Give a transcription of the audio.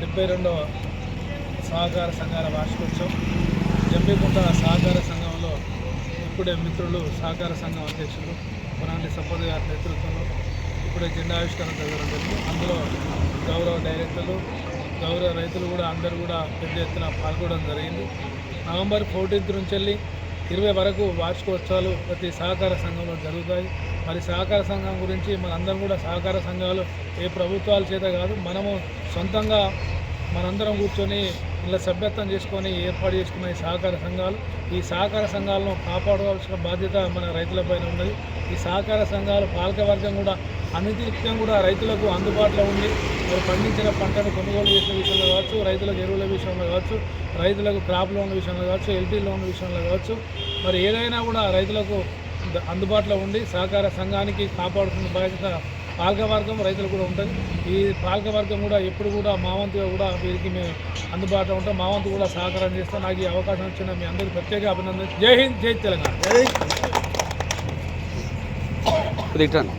డెబ్బై రెండవ సహకార సంఘాల వార్షికోత్సవం. జంబికుంట సహకార సంఘంలో ఇప్పుడే మిత్రులు సహకార సంఘం అధ్యక్షులు పునాంటి సంపద గారి నేతృత్వంలో ఇప్పుడే జెండా ఆవిష్కరణ జరగడం జరిగింది. అందులో గౌరవ డైరెక్టర్లు గౌరవ రైతులు కూడా అందరూ కూడా పెద్ద ఎత్తున పాల్గొనడం జరిగింది. నవంబర్ ఫోర్టీన్త్ నుంచి వెళ్ళి ఇరవై వరకు వార్షికోత్సవాలు ప్రతి సహకార సంఘంలో జరుగుతాయి. మరి సహకార సంఘం గురించి మనందరం కూడా సహకార సంఘాలు ఏ ప్రభుత్వాల చేత కాదు మనము సొంతంగా మనందరం కూర్చొని ఇలా సభ్యత్వం చేసుకొని ఏర్పాటు చేసుకున్న ఈ సహకార సంఘాలు. ఈ సహకార సంఘాలను కాపాడవలసిన బాధ్యత మన రైతులపైన ఉన్నది. ఈ సహకార సంఘాలు పాలకవర్గం కూడా అనిత్యం కూడా రైతులకు అందుబాటులో ఉండి మరి పండించిన పంటను కొనుగోలు చేసిన విషయంలో కావచ్చు రైతులకు ఎరువుల విషయంలో కావచ్చు రైతులకు క్రాప్ లోన్ల విషయంలో కావచ్చు ఎల్టీ లోన్ల విషయంలో కావచ్చు మరి ఏదైనా కూడా రైతులకు అందుబాటులో ఉండి సహకార సంఘానికి కాపాడుతున్న బాధ్యత పాలకవర్గం రైతులు కూడా ఉంటుంది. ఈ పాలకవర్గం కూడా ఎప్పుడు కూడా మా వంతుగా కూడా వీరికి మేము అందుబాటులో ఉంటాం. మా వంతు కూడా సహకారం చేస్తాం. నాకు ఈ అవకాశం ఇచ్చిన మీ అందరికీ ప్రత్యేక అభినందన జై హింద్ జై తెలంగాణ. రిటర్న్